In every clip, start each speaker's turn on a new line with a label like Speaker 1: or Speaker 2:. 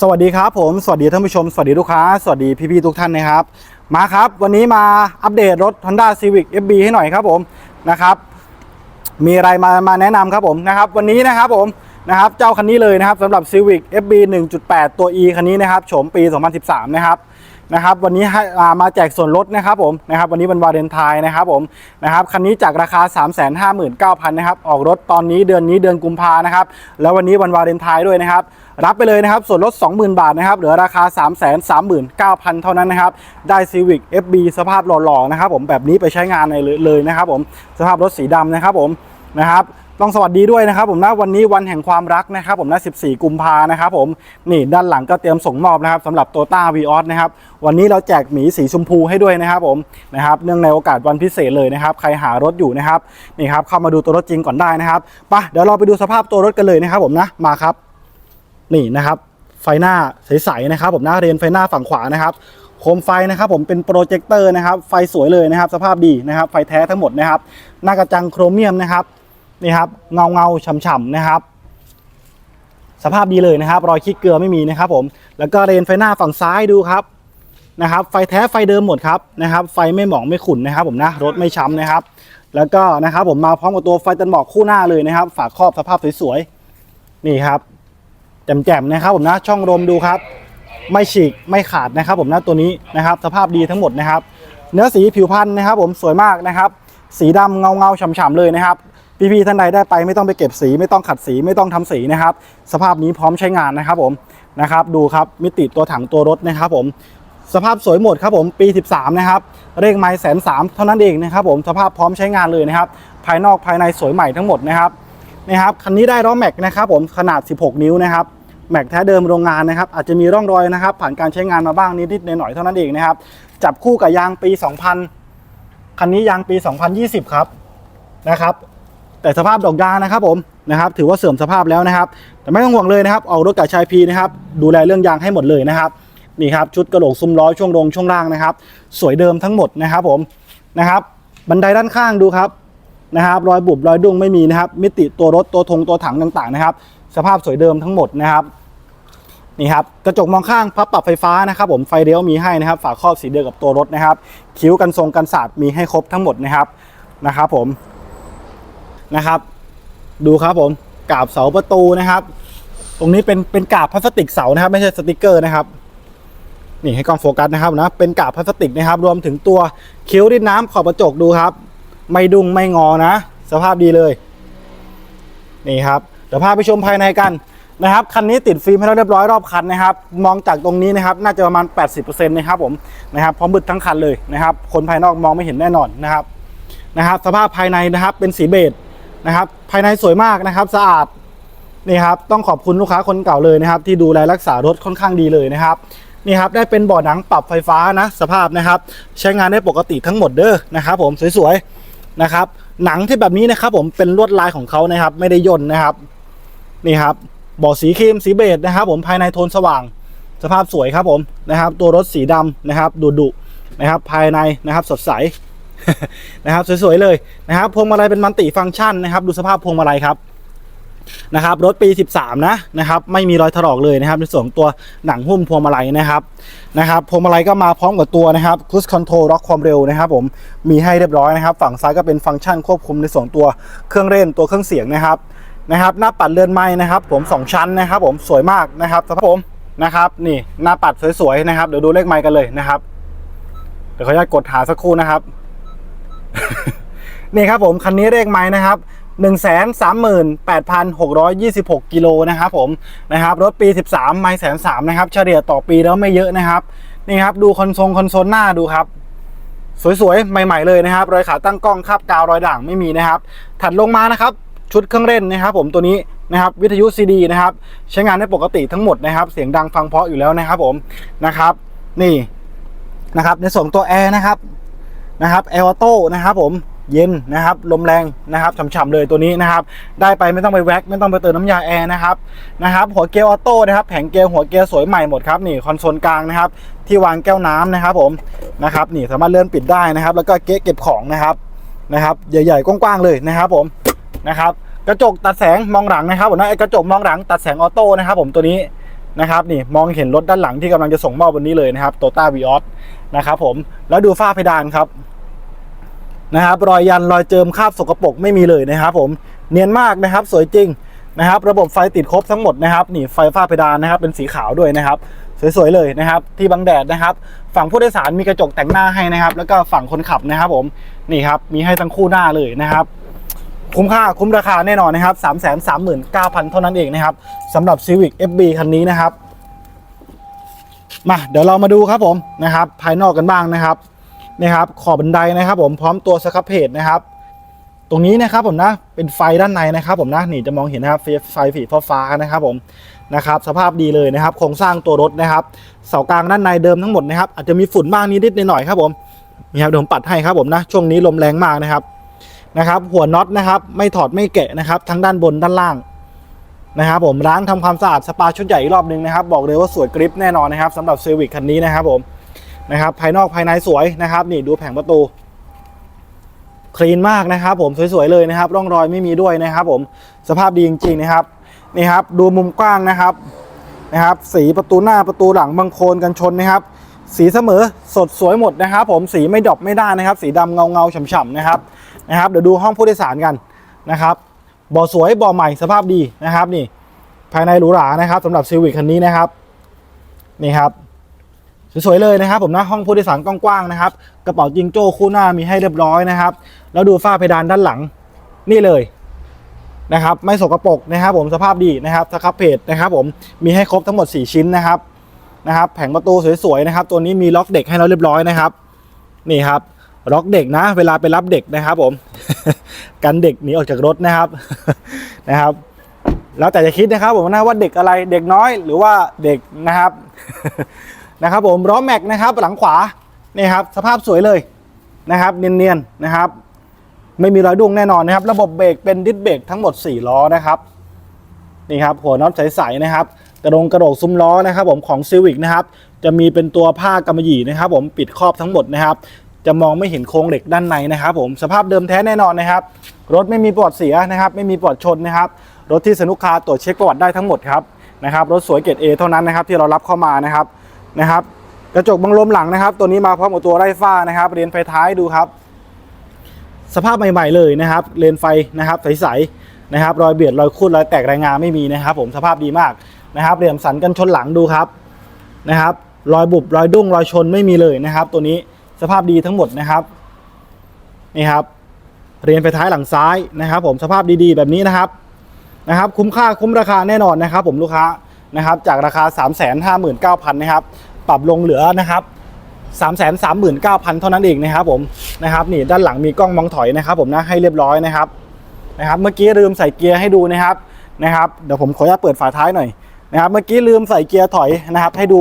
Speaker 1: สวัสดีครับผมสวัสดีท่านผู้ชม สวัสดีลูกค้า สวัสดีพี่ๆทุกท่านนะครับ มาครับ วันนี้มาอัปเดตรถ Honda Civic FB ให้หน่อยครับผมนะครับ มีอะไรมามาแนะนำครับผมนะครับ วันนี้นะครับผมนะครับเจ้าคันนี้เลยนะครับสำหรับ Civic FB 1.8 ตัว E คันนี้นะครับโฉมปี 2013 นะครับ นะครับวันนี้ให้อ่ามาแจกส่วนลดนะครับผมนะครับวันนี้เป็นวาเลนไทน์นะครับผมนะครับคันนี้จากราคา 359,000นะครับออกรถตอนนี้เดือนนี้เดือนกุมภานะครับแล้ววันนี้วันวาเลนไทน์ด้วยนะครับรับไปเลยนะครับส่วนลด 20,000 บาทนะครับเหลือราคา 339,000 เท่านั้นนะครับได้ Civic FB สภาพหล่อๆนะครับผมแบบนี้ไปใช้งานเลยเลยนะครับผมสภาพรถสีดำนะครับผมนะครับ ต้องสวัสดีด้วยนะครับผมนะวันนี้วันแห่งความรักนะครับผมนะ 14 กุมภานะครับผมนี่ด้านหลังก็เตรียมส่งมอบนะครับสำหรับโตต้าวีออสนะครับวันนี้เราแจกหมีสีชมพูให้ด้วยนะครับผมนะครับเนื่องในโอกาสวันพิเศษเลยนะครับ ใครหารถอยู่นะครับนี่ครับเข้ามาดูตัวรถจริงก่อนได้นะครับไปะเดี๋ยวเราไปดูสภาพตัวรถกันเลยนะครับผมนะมาครับ นี่นะครับ ไฟหน้าใสๆนะครับ ผมน้าเรียนไฟหน้าฝั่งขวานะครับโคมไฟนะครับผมเป็นโปรเจคเตอร์นะครับไฟสวยเลยนะครับ สภาพดีนะครับ ไฟแท้ทั้งหมดนะครับ หน้ากระจังโครเมียมนะครับ นี่ครับเงาเงาฉ่ำๆนะครับ สภาพดีเลยนะครับ รอยขี้เกลือไม่มีนะครับ ผม แล้วก็เรนไฟหน้าฝั่งซ้ายดูครับนะครับ ไฟแท้ไฟเดิมหมดครับนะครับ ไฟไม่หมองไม่ขุ่นนะครับ ผมนะรถไม่ช้ำนะครับ แล้วก็นะครับ ผมมาพร้อมกับตัวไฟตันหมอกคู่หน้าเลยนะครับ ฝาครอบสภาพสวยๆนี่ครับแจ่มๆนะครับ ผมนะช่องลมดูครับ ไม่ฉีกไม่ขาดนะครับ ผมนะตัวนี้นะครับ สภาพดีทั้งหมดนะครับ เนื้อสีผิวพรรณนะครับ ผมสวยมากนะครับ สีดำเงาเงาฉ่ำๆเลยนะครับ พี่ๆท่านใดได้ไปไม่ต้องไปเก็บสีไม่ต้องขัดสีไม่ต้องทำสีนะครับ สภาพนี้พร้อมใช้งานนะครับผมนะครับดูครับมิติตัวถังตัวรถนะครับผมสภาพสวยหมดครับผมปี 13 นะครับเลขไม้แสนสามเท่านั้นเองนะครับผมสภาพพร้อมใช้งานเลยนะครับ ภายนอกภายในสวยใหม่ทั้งหมดนะครับนะครับคันนี้ได้ล้อแม็กนะครับผมขนาด 16 นิ้วนะครับแม็กแท้เดิมโรงงานนะครับอาจจะมีร่องรอยนะครับ ผ่านการใช้งานมาบ้างนิดๆหน่อยๆเท่านั้นเองนะครับ จับคู่กับยางปี 2000 คันนี้ยางปี 2020 ครับนะครับ แต่สภาพดอกยางนะครับผมนะครับถือว่าเสื่อมสภาพแล้วนะครับ แต่ไม่ต้องห่วงเลยนะครับ ออกรถกับชายพีนะครับดูแลเรื่องยางให้หมดเลยนะครับนี่ครับชุดกระโหลกซุ้มล้อช่วงลงช่วงล่างนะครับ สวยเดิมทั้งหมดนะครับผมนะครับ บันไดด้านข้างดูครับนะครับ รอยบุบรอยดุ้งไม่มีนะครับ มิติตัวรถตัวธงตัวถังต่างๆนะครับ สภาพสวยเดิมทั้งหมดนะครับนี่ครับกระจกมองข้างพับปรับไฟฟ้านะครับ ผมไฟเลี้ยวมีให้นะครับ ฝาครอบสีเดียวกับตัวรถนะครับ คิ้วกันทรงกันสาดมีให้ครบทั้งหมดนะครับนะครับ ผม นะครับ ดูครับผมกาบเสาประตูนะครับ ตรงนี้เป็นเป็นกาบพลาสติกเสานะครับ ไม่ใช่สติกเกอร์นะครับนี่ให้กล้องโฟกัสนะครับนะเป็นกาบพลาสติกนะครับ รวมถึงตัวคิ้วริดน้ำขอบกระจกดูครับ ไม่ดุงไม่งอนะ สภาพดีเลย นี่ครับเดี๋ยวพาไปชมภายในกันนะครับคันนี้ติดฟิล์มให้เราเรียบร้อยรอบคันนะครับ มองจากตรงนี้นะครับ น่าจะประมาณ 80%นะครับผมนะครับพร้อมบึดทั้งคันเลยนะครับ คนภายนอกมองไม่เห็นแน่นอนนะครับนะครับ สภาพภายในนะครับเป็นสีเบจ นะครับ ภายในสวยมากนะครับ สะอาดนี่ครับต้องขอบคุณลูกค้าคนเก่าเลยนะครับ ที่ดูแลรักษารถค่อนข้างดีเลยนะครับนี่ครับได้เป็นเบาะหนังปรับไฟฟ้านะสภาพนะครับ ใช้งานได้ปกติทั้งหมดเด้อนะครับผมสวยๆนะครับหนังที่แบบนี้นะครับ ผมเป็นลวดลายของเขานะครับ ไม่ได้ย่นนะครับนี่ครับเบาะสีครีมสีเบจนะครับ ผมภายในโทนสว่าง สภาพสวยครับผมนะครับ ตัวรถสีดำนะครับดุดุนะครับ ภายในนะครับสดใส นะครับสวยๆเลยนะครับพวงมาลัยเป็นมัลติฟังก์ชันนะครับ ดูสภาพพวงมาลัยครับนะครับรถปี 13 นะนะครับไม่มีรอยถลอกเลยนะครับในส่วนตัวหนังหุ้มพวงมาลัยนะครับนะครับพวงมาลัยก็มาพร้อมกับตัวนะครับค u สคอนโทรลล็อกความเร็วนะครับผมมีให้เรียบร้อยนะครับ ฝั่งซ้ายก็เป็นฟังก์ชันควบคุมในส่วนตัวเครื่องเล่นตัวเครื่องเสียงนะครับนะครับ หน้าปัดเรือนไม้นะครับ ผม 2 ชั้นนะครับ ผมสวยมากนะครับสภาพผมนะครับ นี่หน้าปัดสวยๆนะครับเดี๋ยวดูเลขไม้กันเลยนะครับเดี๋ยวขออนุญาตกดหาสักครู่นะครับ นี่ครับผมคันนี้เลขไม้นะครับ1 3 8 6 2 6 กิโลนะครับผมนะครับรถปี 13 ไม้แสนสามนะครับเฉลี่ยต่อปีแล้วไม่เยอะนะครับนี่ครับดูคอนโซลคอนโซลหน้าดูครับ สวยๆ ใหม่ๆเลยนะครับรอยขาตั้งกล้องคาบกาวรอยด่างไม่มีนะครับ ถัดลงมานะครับ ชุดเครื่องเล่นนะครับ ผมตัวนี้นะครับวิทยุซีดีนะครับใช้งานได้ปกติทั้งหมดนะครับ เสียงดังฟังเพราะอยู่แล้วนะครับผมนะครับ นี่นะครับในส่วนตัวแอร์นะครับ นะครับแอร์ออโต้นะครับผมเย็นนะครับลมแรงนะครับฉ่ำๆเลยตัวนี้นะครับ ได้ไปไม่ต้องไปแว็กไม่ต้องไปเติมน้ำยาแอร์นะครับนะครับหัวเกียร์ออโต้นะครับแผงเกียร์หัวเกียร์สวยใหม่หมดครับนี่คอนโซลกลางนะครับ ที่วางแก้วน้ำนะครับผมนะครับนี่สามารถเลื่อนปิดได้นะครับ แล้วก็เก๊ะเก็บของนะครับนะครับใหญ่ๆกว้างๆเลยนะครับผมนะครับกระจกตัดแสงมองหลังนะครับผมนะไอ้กระจกมองหลังตัดแสงออโต้นะครับผมตัวนี้ นะครับนี่มองเห็นรถด้านหลังที่กำลังจะส่งมอบวันนี้เลยนะครับโตต้าวีออสนะครับผมแล้วดูฝ้าเพดานครับนะครับรอยยันรอยเจิมคราบสกปรกไม่มีเลยนะครับ ผมเนียนมากนะครับสวยจริงนะครับ ระบบไฟติดครบทั้งหมดนะครับนี่ไฟฝ้าเพดานนะครับเป็นสีขาวด้วยนะครับ สวยๆเลยนะครับ ที่บังแดดนะครับ ฝั่งผู้โดยสารมีกระจกแต่งหน้าให้นะครับ แล้วก็ฝั่งคนขับนะครับ ผมนี่ครับมีให้ทั้งคู่หน้าเลยนะครับ คุ้มค่าคุ้มราคาแน่นอนนะครับ3 3 9 0 0 0 เท่านั้นเองนะครับสำหรับ Civic FB คันนี้นะครับ มาเดี๋ยวเรามาดูครับผมนะครับ ภายนอกกันบ้างนะครับนี่ครับขอบบันไดนะครับ ผมพร้อมตัวสครับเพจนะครับ ตรงนี้นะครับผมนะเป็นไฟด้านในนะครับผมนะนี่จะมองเห็นนะครับไฟไฟีฟ้านะครับผมนะครับ สภาพดีเลยนะครับโครงสร้างตัวรถนะครับเสากลางด้านในเดิมทั้งหมดนะครับอาจจะมีฝุ่นบ้างนิดๆหน่อยๆครับผมนี่ครับเดี๋ยวผมปัดให้ครับผมนะช่วงนี้ลมแรงมากนะครับ นะครับ หัวน็อตนะครับ ไม่ถอดไม่แกะนะครับ ทั้งด้านบนด้านล่างนะครับผมล้างทำความสะอาดสปาชุดใหญ่อีกรอบหนึงนะครับบอกเลยว่าสวยกริปแน่นอนนะครับสำหรับเซอร์วิกคันนี้นะครับผมนะครับ ภายนอกภายในสวยนะครับ นี่ดูแผงประตูคลีนมากนะครับ ผมสวยๆเลยนะครับ ร่องรอยไม่มีด้วยนะครับผมสภาพดีจริงๆนะครับนี่ครับ ดูมุมกว้างนะครับนะครับ สีประตูหน้าประตูหลังบังโคลนกันชนนะครับ สีเสมอสดสวยหมดนะครับ ผมสีไม่ดรอปไม่ได้นะครับ สีดำเงาเงาฉ่ำๆนะครับ นะครับเดี๋ยวดูห้องผู้โดยสารกันนะครับบ่อสวยบ่อใหม่สภาพดีนะครับนี่ภายในหรูหรานะครับสำหรับซีวิคคันนี้นะครับนี่ครับสวยๆเลยนะครับ ผมนะห้องผู้โดยสารกว้างๆนะครับ กระเป๋าจิงโจ้คู่หน้ามีให้เรียบร้อยนะครับ แล้วดูฝ้าเพดานด้านหลังนี่เลยนะครับ ไม่สกปรกนะครับ ผมสภาพดีนะครับสครับเพจนะครับ ผมมีให้ครบทั้งหมด 4 ชิ้นนะครับนะครับ แผงประตูสวยๆนะครับ ตัวนี้มีล็อกเด็กให้เราเรียบร้อยนะครับ นี่ครับ ล็อกเด็กนะ เวลาไปรับเด็กนะครับผม กันเด็กหนีออกจากรถนะครับนะครับ แล้วแต่จะคิดนะครับผมนะว่าเด็กอะไรเด็กน้อยหรือว่าเด็กนะครับนะครับผมล้อแม็กนะครับหลังขวานี่ครับสภาพสวยเลยนะครับ เนียนๆนะครับ ไม่มีรอยดุ้งแน่นอนนะครับ ระบบเบรกเป็นดิสเบรกทั้งหมด 4 ล้อนะครับนี่ครับหัวน็อตใสๆนะครับกระดงกระโดกซุ้มล้อนะครับ ผมของ Civic นะครับ จะมีเป็นตัวผ้ากำมะหยี่นะครับ ผมปิดครอบทั้งหมดนะครับ จะมองไม่เห็นโครงเหล็กด้านในนะครับผมสภาพเดิมแท้แน่นอนนะครับ รถไม่มีปลอดเสียนะครับ ไม่มีปลอดชนนะครับ รถที่สนุกคาตรวจเช็คประวัติได้ทั้งหมดครับนะครับรถสวยเกรด A เท่านั้นนะครับที่เรารับเข้ามานะครับนะครับ กระจกบังลมหลังนะครับ ตัวนี้มาพร้อมกับตัวไร้ฝ้านะครับเรียนไฟท้ายดูครับ สภาพใหม่ๆเลยนะครับเลนไฟนะครับใสๆนะครับ รอยเบียดรอยคูดรอยแตกรายงานไม่มีนะครับ ผมสภาพดีมากนะครับเหลี่ยมสันกันชนหลังดูครับนะครับ รอยบุบรอยดุ้งรอยชนไม่มีเลยนะครับ ตัวนี้ สภาพดีทั้งหมดนะครับนี่ครับเรียนไฟท้ายหลังซ้ายนะครับ ผมสภาพดีๆ แบบนี้นะครับนะครับ คุ้มค่าคุ้มราคาแน่นอนนะครับ ผมลูกค้านะครับ จากราคา 3 5 9 0 0 0นะครับ ปรับลงเหลือนะครับ3 3 9 0 0 0 เท่านั้นเองนะครับผมนะครับนี่ด้านหลังมีกล้องมองถอยนะครับ ผมนะให้เรียบร้อยนะครับนะครับ เมื่อกี้ลืมใส่เกียร์ให้ดูนะครับนะครับ เดี๋ยวผมขออนุญาตเปิดฝาท้ายหน่อยนะครับ เมื่อกี้ลืมใส่เกียร์ถอยนะครับ ให้ดู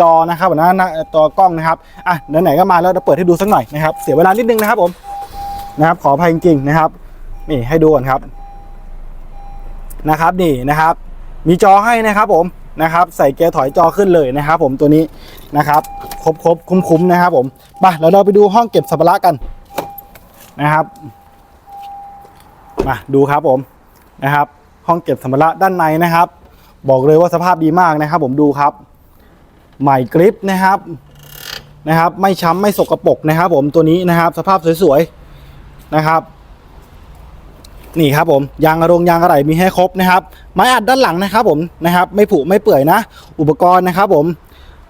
Speaker 1: จอนะครับนะหน้าตัวกล้องนะครับอะไหนๆก็มาแล้วเดี๋ยวเปิดให้ดูสักหน่อยนะครับเสียเวลานิดนึงนะครับผมนะครับขออภัยจริงๆนะครับ นี่ให้ดูก่อนครับนะครับนี่นะครับ มีจอให้นะครับผมนะครับ ใส่เกียร์ถอยจอขึ้นเลยนะครับ ผมตัวนี้นะครับ ครบครบคุ้มคุ้มๆนะครับ ผมไปแล้วเราไปดูห้องเก็บสัมภาระกันนะครับมาดูครับผมนะครับ ห้องเก็บสัมภาระด้านในนะครับ บอกเลยว่าสภาพดีมากนะครับ ผมดูครับ ใหม่กริปนะครับนะครับ ไม่ช้ำไม่สกรปรกนะครับ ผมตัวนี้นะครับ สภาพสวยๆนะครับ นี่ครับผมยางอรงยางอะไรมีให้ครบนะครับ ไม้อัดด้านหลังนะครับ ผมนะครับ ไม่ผุไม่เปื่อยนะ อุปกรณ์นะครับ ผม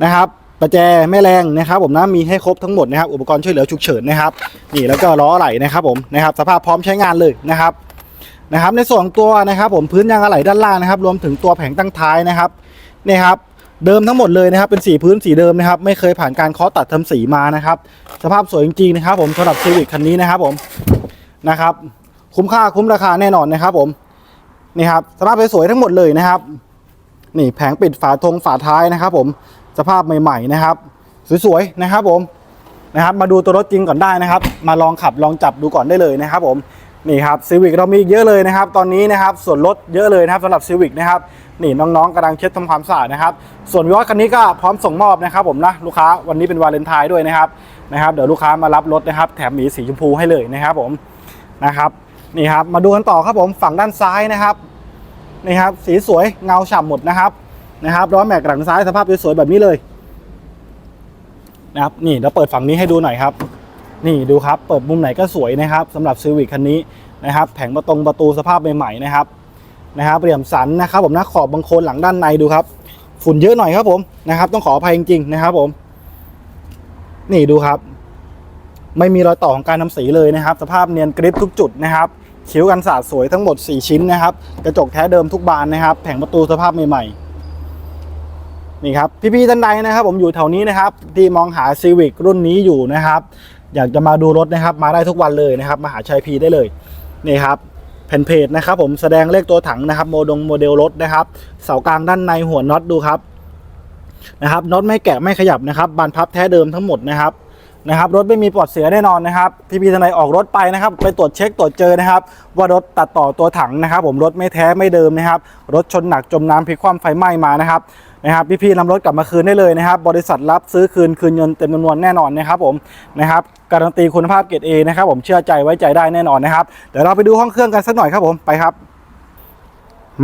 Speaker 1: นะครับประแจแม่แรงนะครับผมนะมีให้ครบทั้งหมดนะครับอุปกรณ์ช่วยเหลือฉุกเฉินนะครับ นี่แล้วก็ล้ออะไหล่นะครับผมนะครับ สภาพพร้อมใช้งานเลยนะครับนะครับ ในส่วนของตัวนะครับ ผมพื้นยางอะไหล่ด้านล่างนะครับ รวมถึงตัวแผงตั้งท้ายนะครับนี่ครับ เดิมทั้งหมดเลยนะครับเป็นสีพื้นสีเดิมนะครับไม่เคยผ่านการเคาะตัดทำสีมานะครับ สภาพสวยจริงๆนะครับ ผมสำหรับซีวิคคันนี้นะครับผมนะครับ คุ้มค่าคุ้มราคาแน่นอนนะครับ ผมนี่ครับสภาพสวยๆทั้งหมดเลยนะครับ นี่แผงปิดฝาทงฝาท้ายนะครับ ผมสภาพใหม่ ๆนะครับ สวยๆนะครับ ผมนะครับ มาดูตัวรถจริงก่อนได้นะครับ มาลองขับลองจับดูก่อนได้เลยนะครับ ผม นี่ครับซีวิกเรามีเยอะเลยนะครับ ตอนนี้นะครับส่วนลดเยอะเลยนะครับสำหรับซีวิกนะครับนี่น้องๆกำลังเช็ดทำความสะอาดนะครับ ส่วนวิวคันนี้ก็พร้อมส่งมอบนะครับผมนะลูกค้าวันนี้เป็นวาเลนไทน์ด้วยนะครับนะครับ เดี๋ยวลูกค้ามารับรถนะครับ แถมหมีสีชมพูให้เลยนะครับผมนะครับนี่ครับมาดูกันต่อครับผมฝั่งด้านซ้ายนะครับนี่ครับสีสวยเงาฉ่ำหมดนะครับนะครับล้อแม็กหลังซ้ายสภาพสวยๆแบบนี้เลยนะครับนี่เดี๋ยวเปิดฝั่งนี้ให้ดูหน่อยครับ นี่ดูครับเปิดมุมไหนก็สวยนะครับสำหรับซีวิคคันนี้นะครับแผงประตงประตูสภาพใหม่ๆนะครับนะครับเหลี่ยมสันนะครับ ผมหนะขอบบางโคนหลังด้านในดูครับ ฝุ่นเยอะหน่อยครับผมนะครับ ต้องขออภัยจริงๆนะครับ ผม นี่ดูครับ ไม่มีรอยต่อของการทำสีเลยนะครับ สภาพเนียนกริปทุกจุดนะครับคิ้วกันสาดสวยทั้งหมด 4 ชิ้นนะครับ กระจกแท้เดิมทุกบานนะครับ แผงประตูสภาพใหม่ๆนี่ครับพี่ๆท่านใดนะครับ ผมอยู่แถวนี้นะครับ ที่มองหาซีวิ c รุ่นนี้อยู่นะครับ อยากจะมาดูรถนะครับ มาได้ทุกวันเลยนะครับมาหาชัยพีได้เลยนี่ครับแผ่นเพจนะครับผมแสดงเลขตัวถังนะครับโมดงโมเดลรถนะครับ เสากลางด้านในหัวน็อตดูครับนะครับน็อตไม่แกะไม่ขยับนะครับบานพับแท้เดิมทั้งหมดนะครับนะครับรถไม่มีปลอดเสียแน่นอนนะครับพี่พีทนายออกรถไปนะครับ ไปตรวจเช็คตรวจเจอนะครับ ว่ารถตัดต่อตัวถังนะครับ ผมรถไม่แท้ไม่เดิมนะครับ รถชนหนักจมน้ำพลิกคว่ำไฟไหม้มานะครับ นะครับพี่พีนำรถกลับมาคืนได้เลยนะครับ บริษัทรับซื้อคืนคืนเงินเต็มจำนวนแน่นอนนะครับผมนะครับการันตีคุณภาพเกรดเอนะครับผมเชื่อใจไว้ใจได้แน่นอนนะครับเดี๋ยวเราไปดูห้องเครื่องกันสักหน่อยครับผมไปครับ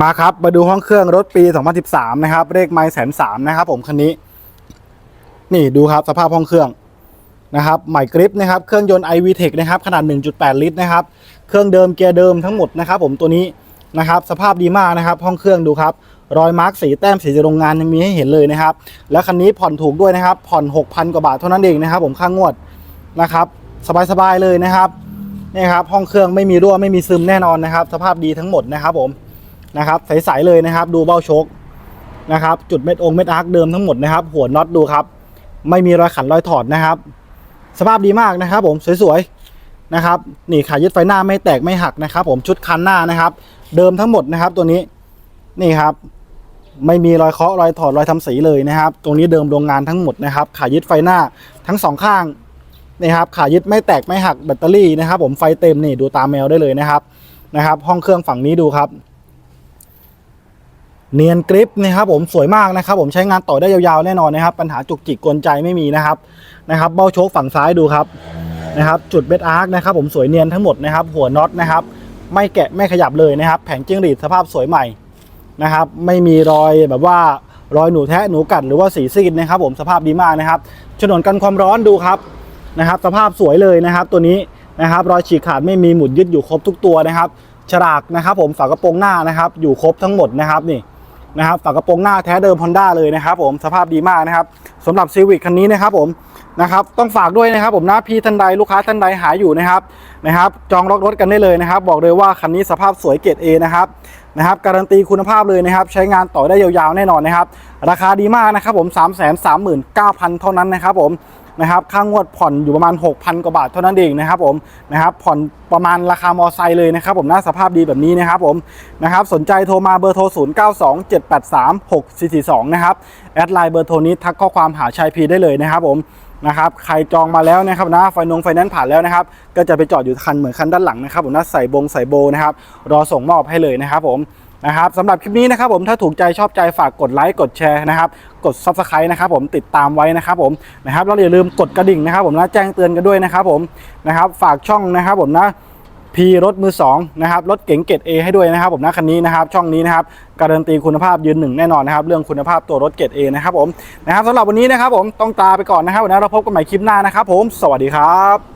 Speaker 1: มาครับมาดูห้องเครื่องรถปี 2013 นะครับเลขไมล์แสนสามนะครับผมคันนี้ นี่ดูครับสภาพห้องเครื่องนะครับใหม่กริปนะครับเครื่องยนต์ iVTEC นะครับขนาด 1.8 ลิตรนะครับเครื่องเดิมเกียร์เดิมทั้งหมดนะครับผมตัวนี้นะครับสภาพดีมากนะครับห้องเครื่องดูครับ รอยมาร์กสีแต้มสีจากโรงงานยังมีให้เห็นเลยนะครับ แล้วคันนี้ผ่อนถูกด้วยนะครับ ผ่อน 6,000 กว่าบาทเท่านั้นเองนะครับ ผมค่างวดนะครับสบายๆเลยนะครับนี่ครับห้องเครื่องไม่มีรั่วไม่มีซึมแน่นอนนะครับ สภาพดีทั้งหมดนะครับผมนะครับใสๆเลยนะครับ ดูเบ้าชคนะครับจุดเม็ดองเม็ดอาร์คเดิมทั้งหมดนะครับ หัวน็อตดูครับ ไม่มีรอยขันรอยถอดนะครับ สภาพดีมากนะครับ ผมสวยๆนะครับนี่ขายึดไฟหน้าไม่แตกไม่หักนะครับ ผมชุดคันหน้านะครับ เดิมทั้งหมดนะครับ ตัวนี้นี่ครับ ไม่มีรอยเคาะรอยถอดรอยทำสีเลยนะครับ ตรงนี้เดิมโรงงานทั้งหมดนะครับ ขายึดไฟหน้าทั้งสองข้างนี่ครับ ขายึดไม่แตกไม่หักแบตเตอรี่นะครับ ผมไฟเต็มนี่ดูตามแมวได้เลยนะครับนะครับ ห้องเครื่องฝั่งนี้ดูครับ เนียนกริปนะครับผมสวยมากนะครับ ผมใช้งานต่อได้ยาวๆแน่นอนนะครับ ปัญหาจุกจิกกวนใจไม่มีนะครับนะครับ เบ้าโชคฝั่งซ้ายดูครับนะครับ จุดเบดอาร์คนะครับ ผมสวยเนียนทั้งหมดนะครับ หัวน็อตนะครับ ไม่แกะไม่ขยับเลยนะครับ แผงจิ้งหรีดสภาพสวยใหม่ นะครับ ไม่มีรอยแบบว่ารอยหนูแทะหนูกัดหรือว่าสีซีดนะครับ ผมสภาพดีมากนะครับฉนวนกันความร้อนดูครับนะครับ สภาพสวยเลยนะครับ ตัวนี้นะครับ รอยฉีกขาดไม่มีหมุดยึดอยู่ครบทุกตัวนะครับฉลากนะครับผมฝากระโปรงหน้านะครับ อยู่ครบทั้งหมดนะครับนี่นะครับฝากระโปรงหน้าแท้เดิม Honda เลยนะครับผมสภาพดีมากนะครับสำหรับ Civic คันนี้นะครับผมนะครับต้องฝากด้วยนะครับผมนะพี่ท่านใดลูกค้าท่านใดหาอยู่นะครับนะครับ จองล็อกรถกันได้เลยนะครับ บอกเลยว่าคันนี้สภาพสวยเกรด A นะครับ นะครับการันตีคุณภาพเลยนะครับใช้งานต่อได้ยาวๆแน่นอนนะครับ ราคาดีมากนะครับผม3 3 9 0 0 0 เท่านั้นนะครับผมนะครับค่างวดผ่อนอยู่ประมาณ 6,000 กว่าบาทเท่านั้นเองนะครับผมนะครับผ่อนประมาณราคามอไซค์เลยนะครับผมน่าสภาพดีแบบนี้นะครับผมนะครับสนใจโทรมาเบอร์โทร 0 9 2 7 8 3 6 4 4 2 นะครับแอดไลน์เบอร์โทรนี้ทักข้อความหาชายพีได้เลยนะครับผม นะครับใครจองมาแล้วนะครับนะไฟนงไฟแนนซ์ผ่านแล้วนะครับ ก็จะไปจอดอยู่คันเหมือนคันด้านหลังนะครับผมน่าใส่บงใส่โบนะครับรอส่งมอบให้เลยนะครับผมนะครับสำหรับคลิปนี้นะครับผมถ้าถูกใจชอบใจฝากกดไลค์กดแชร์นะครับกด Subscribe นะครับผมติดตามไว้นะครับผมนะครับแล้วอย่าลืมกดกระดิ่งนะครับผมนะแจ้งเตือนกันด้วยนะครับผมนะครับฝากช่องนะครับผมนะ พีรถมือ2นะครับรถเก๋งเกรด A ให้ด้วยนะครับผมนะคันนี้นะครับช่องนี้นะครับการันตีคุณภาพยืนหนึ่งแน่นอนนะครับเรื่องคุณภาพตัวรถเกรด A นะครับผมนะครับสำหรับวันนี้นะครับผมต้องตาไปก่อนนะครับวันนี้เราพบกันใหม่คลิปหน้านะครับผม สวัสดีครับ